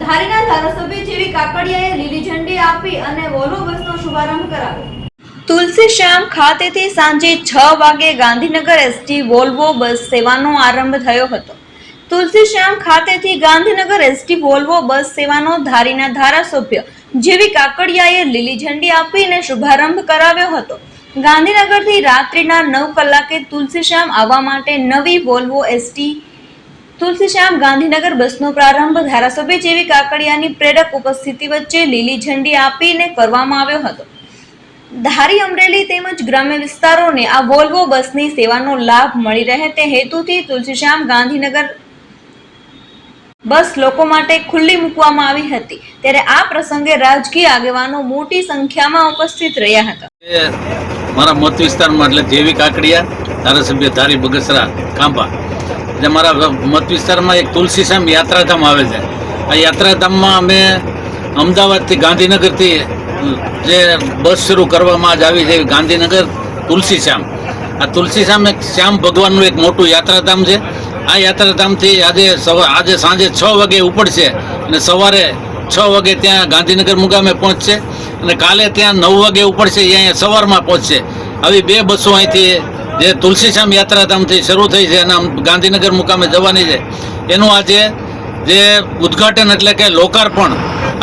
ધારીના ધારાસભ્ય જેવી કાકડિયાએ લીલી ઝંડી આપી અને વોલ્વો બસનો શુભારંભ કરાવ્યો. તુલસી શ્યામ ખાતેથી સાંજે છ વાગે ગાંધીનગર એસટી વોલ્વો બસ સેવાનો આરંભ થયો હતો. તુલસી શ્યામ ખાતેથી ગાંધીનગર એસટી વોલ્વો બસ સેવાનો ધારીના ધારાસભ્ય જેવી કાકડિયાએ લીલી ઝંડી આપીને શુભારંભ કરાવ્યો હતો. ગાંધીનગરથી રાત્રિના નવ કલાકે તુલસીશ્યામ આવવા માટે નવી વોલ્વો એસટી તુલસીશ્યામ ગાંધીનગર બસનો પ્રારંભ ધારાસભ્ય જેવી કાકડિયાની પ્રેરક ઉપસ્થિતિ વચ્ચે લીલી ઝંડી આપીને કરવામાં આવ્યો હતો. ધારી અમરેલી તેમજ ગ્રામ્ય વિસ્તારોને આ વોલ્વો બસની સેવાનો લાભ મળી રહે તે હેતુથી તુલસીશ્યામ ગાંધીનગર બસ લોકો માટે ખુલ્લી મૂકવામાં આવી હતી. ત્યારે આ પ્રસંગે રાજકીય આગેવાનો મોટી સંખ્યામાં ઉપસ્થિત રહ્યા હતા. મારા મત વિસ્તારમાં, એટલે જેવી કાકડિયા ધારાસભ્ય ધારી બગસરા ખાંભા. એટલે મારા મત વિસ્તારમાં એક તુલસીશ્યામ યાત્રાધામ આવે છે. આ યાત્રાધામમાં અમે અમદાવાદથી ગાંધીનગરથી જે બસ શરૂ કરવામાં જ આવી છે ગાંધીનગર તુલસીશ્યામ આ તુલસીશ્યામ એક શ્યામ ભગવાનનું એક મોટું યાત્રાધામ છે. આ યાત્રાધામથી આજે સવા, આજે સાંજે છ વાગે ઉપડશે અને સવારે છ વાગે ત્યાં ગાંધીનગર મુકામે પહોંચશે અને કાલે ત્યાં નવ વાગે ઉપડશે, એ અહીંયા સવારમાં પહોંચશે. આવી બે બસો અહીંથી જે તુલસીશ્યામ યાત્રાધામથી શરૂ થઈ છે અને આમ ગાંધીનગર મુકામે જવાની છે, એનું આજે જે ઉદ્ઘાટન એટલે કે લોકાર્પણ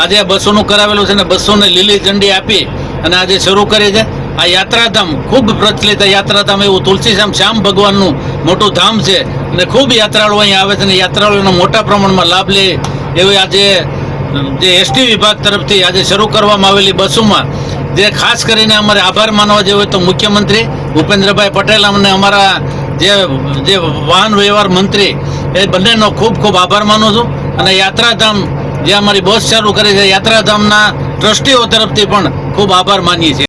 આજે આ બસોનું કરાવેલું છે ને બસોને લીલી ઝંડી આપી અને આજે શરૂ કરી છે. આ યાત્રાધામ ખૂબ પ્રચલિત યાત્રાધામ એવું તુલસીશ્યામ શ્યામ ભગવાનનું મોટું ધામ છે અને ખૂબ યાત્રાળુઓ અહીંયા આવે છે અને યાત્રાળુઓનો મોટા પ્રમાણમાં લાભ લે એવી આજે જે એસટી વિભાગ તરફથી આજે શરૂ કરવામાં આવેલી બસોમાં જે ખાસ કરીને અમારે આભાર માનવા જેવો હોય તો મુખ્યમંત્રી ભૂપેન્દ્રભાઈ પટેલ અને અમારા જે જે વાહન વ્યવહાર મંત્રી, એ બંનેનો ખૂબ ખૂબ આભાર માનું છું. અને યાત્રાધામ જે અમારી બસ શરૂ કરી છે, યાત્રાધામના ટ્રસ્ટીઓ તરફથી પણ ખૂબ આભાર માનીએ છીએ.